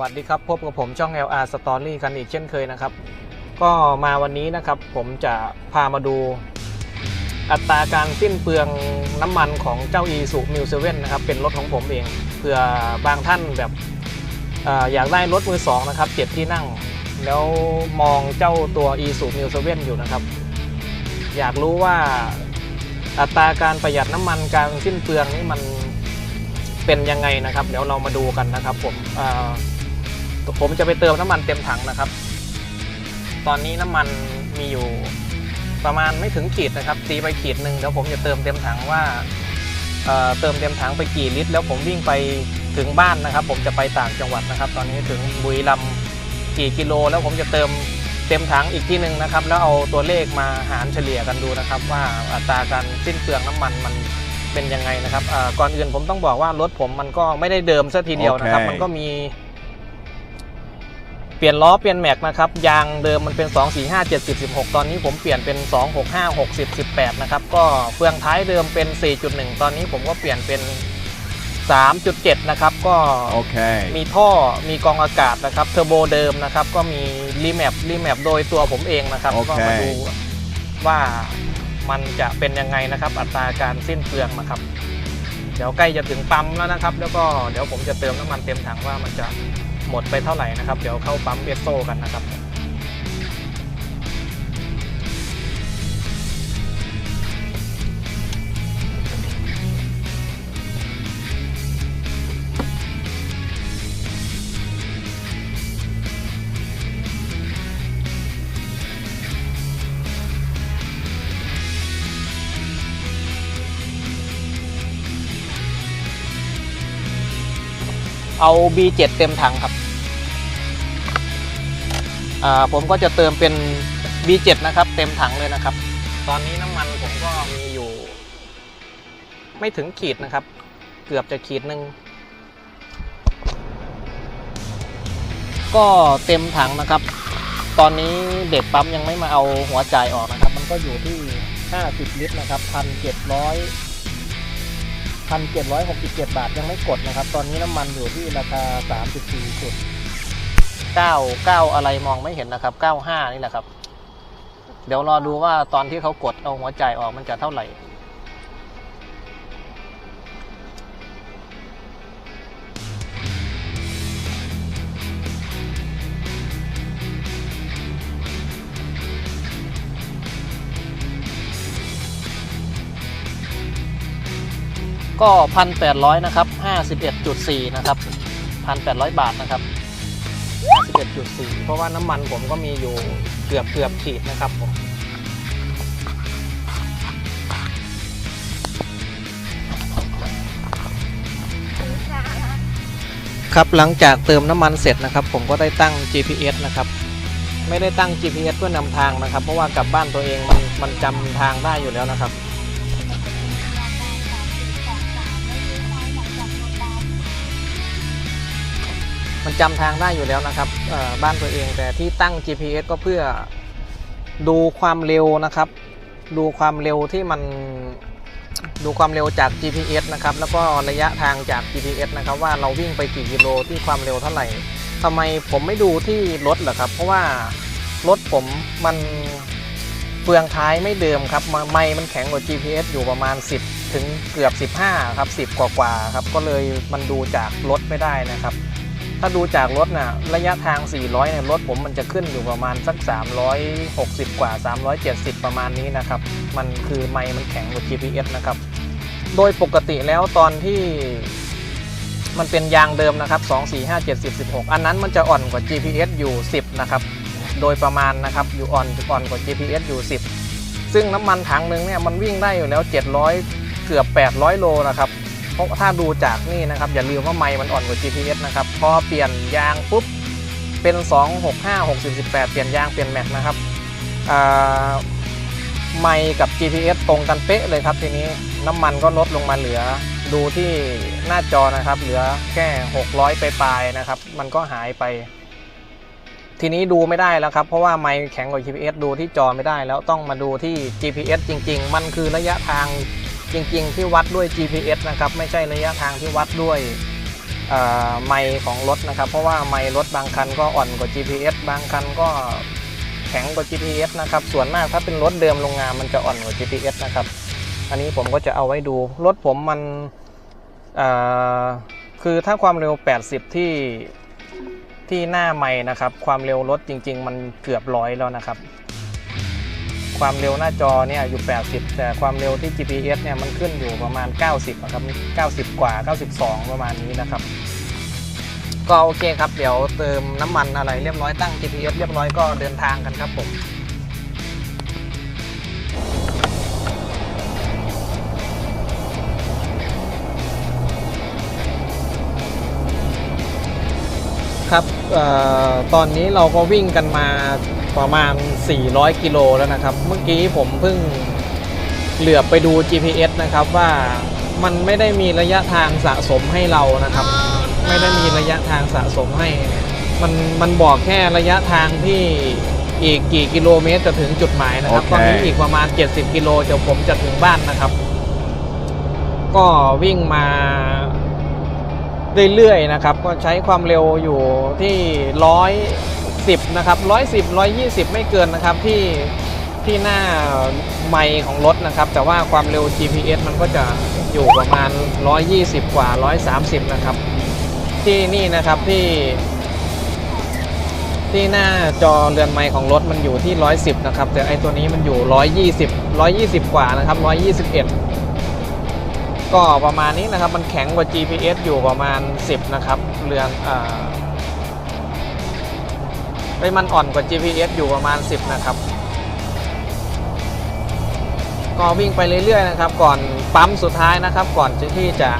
วัสดีครับ พบกับผมช่อง LR Story กันอีกเช่นเคยนะครับ ก็มาวันนี้นะครับ ผมจะพามาดู อัตราการสิ้นเปลืองน้ำมันของเจ้า e s u m i l 7นะครับ เป็นรถของผมเองเผื่อบางท่านแบบออยากได้รถมือสองนะครับเจ็ดที่นั่ง แล้วมองเจ้าตัว e s u m i l 7อยู่นะครับ อยากรู้ว่าอัตราการประหยัดน้ำมันการสิ้นเปลืองนี่มันเป็นยังไงนะครับ เดี๋ยวเรามาดูกันนะครับผมอ ผมจะไปเติมน้ำมันเต็มถังนะครับ ตอนนี้น้ำมันมีอยู่ประมาณไม่ถึงขีดนะครับ ตีไปขีดหนึ่งเดี๋ยวผมจะเติมเต็มถังว่าเอ่อเติมเต็มถังไปกี่ลิตร แล้วผมวิ่งไปถึงบ้านนะครับ ผมจะไปต่างจังหวัดนะครับ ตอนนี้ถึงบุรีรัมย์กี่กิโล แล้วผมจะเติมเต็มถังอีกที่หนึ่งนะครับ แล้วเอาตัวเลขมาหารเฉลี่ยกันดูนะครับ ว่าอัตราการสิ้นเปลืองน้ำมันมันเป็นยังไงนะครับอ่าก่อนอื่นผมต้องบอกว่ารถผมมันก็ไม่ได้เดิมซะทีเดียวนะครับโอเคมันก็มีเป ลี่ยนล้อเปลี่ยนแม็กนะครับยางเดิมมันเป็น 2 4 5 7 10 16 ตอนนี้ผมเปลี่ยนเป็น 2 6 5 6 0 18 นะครับ ก็เฟืองท้ายเดิมเป็น 4.1 ตอนนี้ผมก็เปลี่ยนเป็น 3.7 นะครับ ก็ Okay. มีท่อมีกรองอากาศนะครับเทอร์โบเดิมนะครับ ก็มีรีแมปรีแมปโดยตัวผมเองนะครับ โอเค ก็มาดูว่ามันจะเป็นยังไงนะครับ อัตราการสิ้นเปลืองนะครับ เดี๋ยวใกล้จะถึงปั๊มแล้วนะครับ แล้วก็เดี๋ยวผมจะเติมน้ำมันเต็มถังว่ามันจะ หมดไปเท่าไหร่นะครับ เดี๋ยวเข้าปั๊มเบสโซกันนะครับ เอา B7 เต็มถังครับอ่าผมก็จะเติมเป็น B7 นะครับ เต็มถังเลยนะครับ ตอนนี้น้ำมันผมก็มีอยู่ ไม่ถึงขีดนะครับ เกือบจะขีดหนึ่งก็เต็มถังนะครับ ตอนนี้เด็กปั๊มยังไม่มาเอาหัวจ่ายออกนะครับ มันก็อยู่ที่ 50 ลิตรนะครับ1,700 1,767 บาทยังไม่กดนะครับ ตอนนี้น้ำมันอยู่ที่ราคา 34จุด9 9 อะไรมองไม่เห็นนะครับ 95 นี่แหละครับ เดี๋ยวรอดูว่าตอนที่เขากดเอาหัวใจายออกมันจะเท่าไหร่ ก็พันแปดร้อยนะครับห้าสิบเอ็ดจุดสี่นะครับพันแปดร้อยบาทนะครับห้าสิบเอ็ดจุดสี่เพราะว่าน้ำมันผมก็มีอยู่เกือบเกือบขีดนะครับผมครับหลังจากเติมน้ำมันเสร็จนะครับ ผมก็ได้ตั้ง GPS นะครับ ไม่ได้ตั้ง GPS เพื่อนำทางนะครับ เพราะว่ากลับบ้านตัวเองมันมันจำทางได้อยู่แล้วนะครับ มันจำทางได้อยู่แล้วนะครับบ้านตัวเองแต่ที่ตั้ง GPS ก็เพื่อดูความเร็วนะครับ ดูความเร็วที่มันดูความเร็วจาก GPS นะครับ แล้วก็ระยะทางจาก GPS นะครับ ว่าเราวิ่งไปกี่กิโลที่ความเร็วเท่าไหร่ทำไมผมไม่ดูที่รถเหรอครับ เพราะว่ารถผมมันเฟืองท้ายไม่เดิมครับมาไม่มันแข็งกว่า GPS อยู่ประมาณ 10 ถึงเกือบ 15 ครับ 10 กว่ากว่าๆครับ ก็เลยมันดูจากรถไม่ได้นะครับ ถ้าดูจากรถน่ะระยะทาง 400เนี่ยรถผมมันจะขึ้นอยู่ประมาณสัก 360 กว่า 370 ประมาณนี้นะครับ มันคือไมค์มันแข็งกว่า GPS นะครับ โดยปกติแล้วตอนที่มันเป็นยางเดิมนะครับ 2 4 5 7 10 16 อันนั้นมันจะอ่อนกว่า GPS อยู่ 10 นะครับ โดยประมาณนะครับอยู่อ่อนอ่อนกว่า GPS อยู่ 10 ซึ่งน้ำมันถังหนึ่งเนี่ยมันวิ่งได้อยู่แล้ว 700 เกือบ 800 โลนะครับ เพราะถ้าดูจากนี่นะครับ อย่าลืมว่าไมค์มันอ่อนกว่า GPS นะครับ พอเปลี่ยนยางปุ๊บ เป็น 265 60 18 เปลี่ยนยางเปลี่ยนแม็กนะครับไมค์กับ GPS ตรงกันเป๊ะเลยครับทีนี้น้ำมันก็ลดลงมาเหลือ ดูที่หน้าจอนะครับ เหลือแค่ 600 ไปปลายนะครับ มันก็หายไป ทีนี้ดูไม่ได้แล้วครับ เพราะว่าไมค์แข็งกว่า GPS ดูที่จอไม่ได้แล้วต้องมาดูที่ GPS จริง ๆ มันคือระยะทาง จริงๆ ที่วัดด้วย GPS นะครับไม่ใช่ระยะทางที่วัดด้วยไมค์ของรถนะครับ เพราะว่าไมค์รถบางคันก็อ่อนกว่า GPS บางคันก็แข็งกว่า GPS นะครับส่วนมากถ้าเป็นรถเดิมโรงงานมันจะอ่อนกว่า GPS นะครับอันนี้ผมก็จะเอาไว้ดู รถผมมันคือถ้าความเร็ว 80 ที่ที่หน้าไม่นะครับ ความเร็วรถจริง ๆ มันเกือบร้อยแล้วนะครับ ความเร็วหน้าจอเนี่ยอยู่ 80 แต่ความเร็วที่ GPS เนี่ยมันขึ้นอยู่ประมาณ 90นะครับ90 กว่า 92 ประมาณนี้นะครับ ก็โอเคครับ เดี๋ยวเติมน้ำมันอะไรเรียบร้อยตั้ง GPS เรียบร้อยก็เดินทางกันครับผม ตอนนี้เราก็วิ่งกันมาประมาณ 400 กิโลแล้วนะครับ เมื่อกี้ผมเพิ่งเหลือบไปดู GPS นะครับว่ามันไม่ได้มีระยะทางสะสมให้เรานะครับ ไม่ได้มีระยะทางสะสมให้ มันมันบอกแค่ระยะทางที่อีกกี่กิโลเมตรจะถึงจุดหมายนะครับโอเคตอนนี้อีกประมาณ 70 กิโลเดี๋ยวผมจะถึงบ้านนะครับ ก็วิ่งมา เรื่อยๆนะครับก็ใช้ความเร็วอยู่ที่ร้อยสิบนะครับร้อยสิบร้อยยี่สิบไม่เกินนะครับที่ที่หน้าไมค์ของรถนะครับ แต่ว่าความเร็ว GPS มันก็จะอยู่ประมาณ 120 กว่า 130 นะครับ ที่นี่นะครับที่ ที่หน้าจอเรือนไมค์ของรถมันอยู่ที่ 110 นะครับ แต่ไอตัวนี้มันอยู่ 120 120 กว่านะครับ 121 ก็ประมาณนี้นะครับมันแข็งกว่า GPS อยู่ประมาณ 10 นะครับเรือนอ่าไอ้มันอ่อนกว่า GPS อยู่ประมาณ 10 นะครับก็วิ่งไปเรื่อยๆนะครับ ก่อนปั๊มสุดท้ายนะครับ ก่อนที่จะ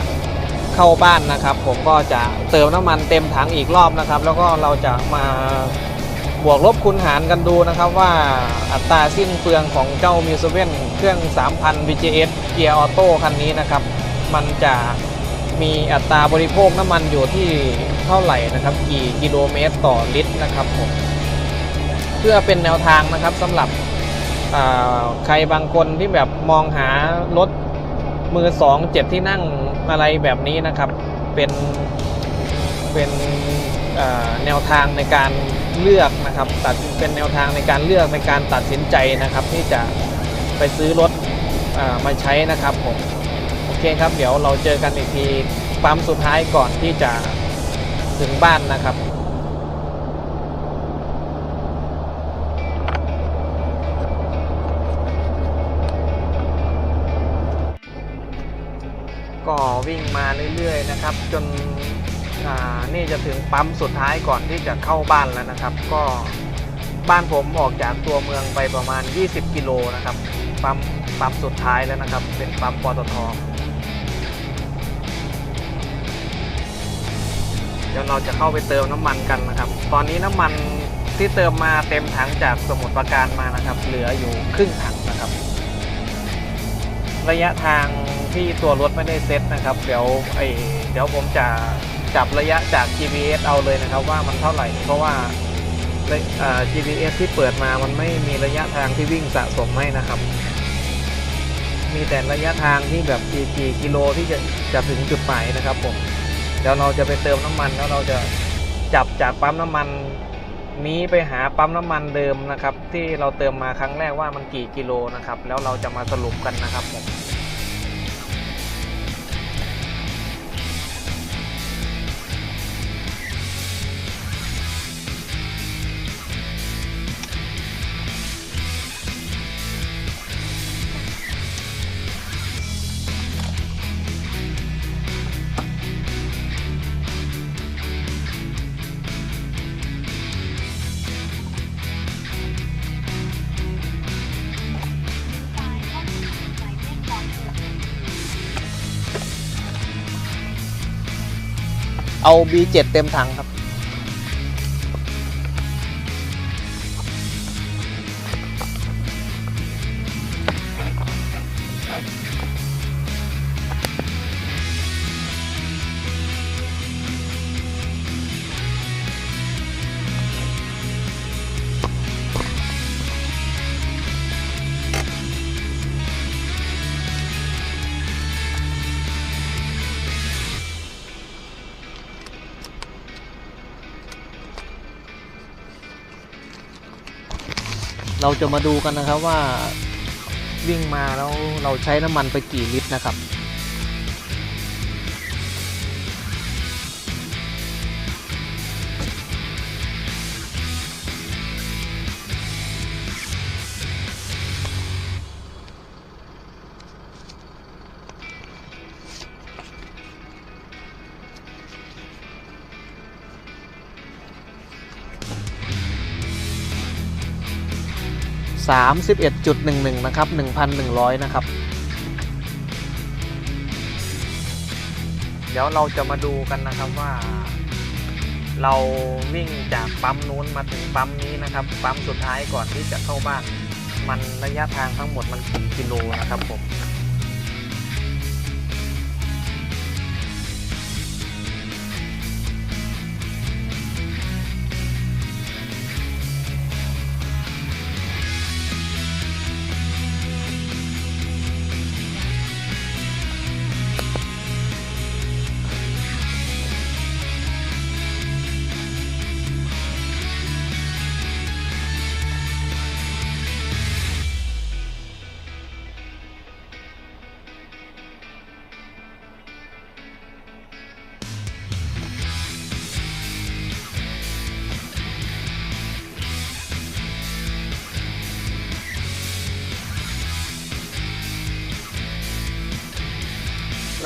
เข้าบ้านนะครับ ผมก็จะเติมน้ำมันเต็มถังอีกรอบนะครับ แล้วก็เราจะมาบวกลบคูณหารกันดูนะครับว่าอัตราสิ้นเปลืองของเจ้ามิวเซเว่นเครื่อง 3,000 VGS เกียร์ออโต้คันนี้นะครับ มันจะมีอัตราบริโภคน้ำมันอยู่ที่เท่าไหร่นะครับ กี่กิโลเมตรต่อลิตรนะครับผมเพื่อเป็นแนวทางนะครับสำหรับใครบางคนที่แบบมองหารถมือสองเจ็ดที่นั่งอะไรแบบนี้นะครับ เป็นเป็นแนวทางในการเลือกนะครับ ตัดเป็นแนวทางในการเลือกในการตัดสินใจนะครับ ที่จะไปซื้อรถอมาใช้นะครับผม อเคครับ เดี๋ยวเราเจอกันอีกทีปั๊มสุดท้ายก่อนที่จะถึงบ้านนะครับก็วิ่งมาเรื่อยๆนะครับ จนนี่จะถึงปั๊มสุดท้ายก่อนที่จะเข้าบ้านแล้วนะครับ ก็บ้านผมออกจากตัวเมืองไปประมาณ 20 กิโลนะครับ ปั๊มปั๊มสุดท้ายแล้วนะครับ เป็นปั๊มปตท ดี๋ยวเราจะเข้าไปเติมน้ำมันกันนะครับ ตอนนี้น้ำมันที่เติมมาเต็มถังจากสมุทรปราการมานะครับ เหลืออยู่ครึ่งถังนะครับ ระยะทางที่ตัวรถไม่ได้เซ็ตนะครับ เดี๋ยวไอเดี๋ยวผมจะจับระยะจาก GPS เอาเลยนะครับ ว่ามันเท่าไหร่ เพราะว่า GPS ที่เปิดมามันไม่มีระยะทางที่วิ่งสะสมให้นะครับ มีแต่ระยะทางที่แบบกี่กิโลที่จะจะถึงจุดหมายนะครับผม เดี๋ยวเราจะไปเติมน้ำมันแล้วเราจะจับจากปั๊มน้ำมันนี้ไปหาปั๊มน้ำมันเดิมนะครับ ที่เราเติมมาครั้งแรกว่ามันกี่กิโลนะครับ แล้วเราจะมาสรุปกันนะครับผม เอา B7 เต็มถังครับ เราจะมาดูกันนะครับว่าวิ่งมาแล้วเราใช้น้ำมันไปกี่ลิตรนะครับ 31.11 นะครับ 1,100 นะครับ เดี๋ยวเราจะมาดูกันนะครับว่า เราวิ่งจากปั๊มนู้นมาถึงปั๊มนี้นะครับ ปั๊มสุดท้ายก่อนที่จะเข้าบ้าน มันระยะทางทั้งหมดมันกี่กิโลนะครับผม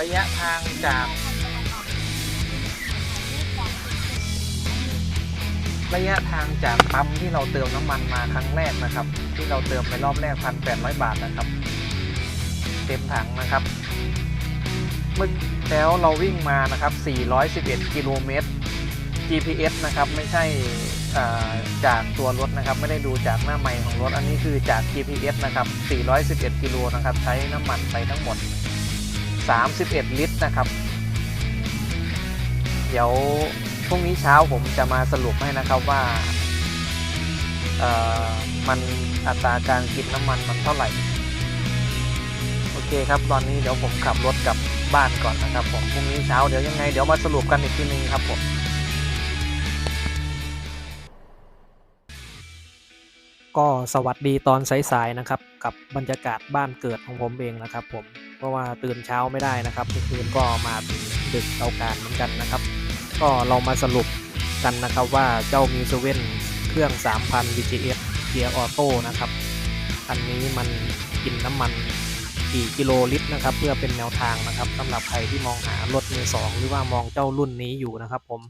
ระยะทางจาก ระยะทางจากปั๊มที่เราเติมน้ำมันมาครั้งแรกนะครับ ที่เราเติมไปรอบแรกพันแปดร้อยบาทนะครับ เต็มถังนะครับเมื่อแล้วเราวิ่งมานะครับ 411 กิโลเมตร GPS นะครับ ไม่ใช่จากตัวรถนะครับ ไม่ได้ดูจากหน้าไมค์ของรถ อันนี้คือจาก GPS นะครับ 411 กิโลนะครับ ใช้น้ำมันไปทั้งหมด 31 ลิตรนะครับ เดี๋ยวพรุ่งนี้เช้าผมจะมาสรุปให้นะครับว่ามันอัตราการกินน้ำมันมันเท่าไหร่ โอเคครับตอนนี้เดี๋ยวผมขับรถกลับบ้านก่อนนะครับผมพรุ่งนี้เช้าเดี๋ยวยังไงเดี๋ยวมาสรุปกันอีกทีนึงครับผม ก็สวัสดีตอนสายๆนะครับ กับบรรยากาศบ้านเกิดของผมเองนะครับ ผมเพราะว่าตื่นเช้าไม่ได้นะครับเมื่อคืนก็มาดึกเอาการเหมือนกันนะครับ ก็เรามาสรุปกันนะครับว่าเจ้ามิวเซเว่นเครื่อง 3,000 VGS เกียร์ออโต้นะครับอันนี้มันกินน้ำมันกี่กิโลลิตรนะครับ เพื่อเป็นแนวทางนะครับสำหรับใครที่มองหารถมือสองหรือว่ามองเจ้ารุ่นนี้อยู่นะครับ ผม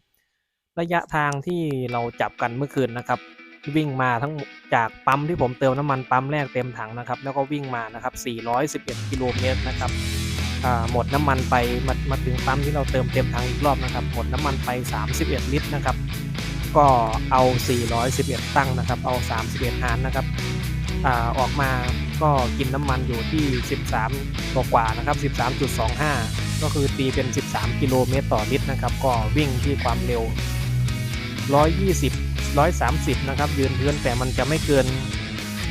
ระยะทางที่เราจับกันเมื่อคืนนะครับ วิ่งมาทั้งจากปั๊มที่ผมเติมน้ำมันปั๊มแรกเต็มถังนะครับ แล้วก็วิ่งมานะครับ 411 กิโลเมตรนะครับหมดน้ำมันไปมามาถึงปั๊มที่เราเติมเต็มถังอีกรอบนะครับ หมดน้ำมันไป 31 ลิตรนะครับ ก็เอา 411 ตั้งนะครับ เอา 31หารนะครับอออกมาก็กินน้ำมันอยู่ที่ 13 กว่ากว่านะครับ 13.25 ก็คือตีเป็น 13 กิโลเมตรต่อลิตรนะครับ ก็วิ่งที่ความเร็ว 120 130 นะครับ ยืนพื้นแต่มันจะไม่เกิน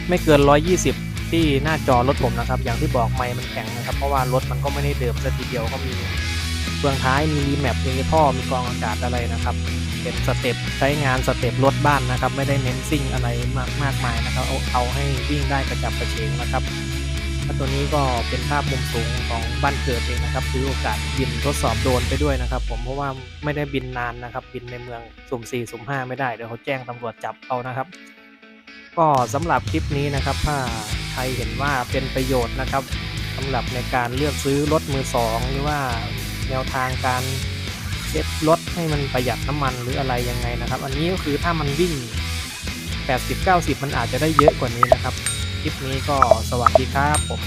ไม่เกิน 120 ที่หน้าจอรถผมนะครับ อย่างที่บอกไม่มันแข็งนะครับ เพราะว่ารถมันก็ไม่ได้เดิมซะทีเดียวก็มีเฟืองท้ายมีรีแมปมีท่อมีกองอากาศอะไรนะครับ เป็นสเต็ปใช้งานสเต็ปรถบ้านนะครับ ไม่ได้เน้นซิ่งอะไรมากมากมายนะครับเอาเอาให้วิ่งได้กระจับกระเฉงนะครับ แล้วตัวนี้ก็เป็นภาพมุมสูงของบ้านเกิดเองนะครับถือโอกาสบินทดสอบโดรนไปด้วยนะครับ ผมเพราะว่าไม่ได้บินนานนะครับ บินในเมืองสุ่ม4สุ่ม5ไม่ได้เดี๋ยวเขาแจ้งตำรวจจับเอานะครับ ก็สำหรับคลิปนี้นะครับถ้าใครเห็นว่าเป็นประโยชน์นะครับสำหรับในการเลือกซื้อรถมือสองหรือว่าแนวทางการเซ็ตรถให้มันประหยัดน้ำมันหรืออะไรยังไงนะครับ อันนี้ก็คือถ้ามันวิ่ง 80-90 มันอาจจะได้เยอะกว่านี้นะครับ คลิปนี้ก็สวัสดีครับผม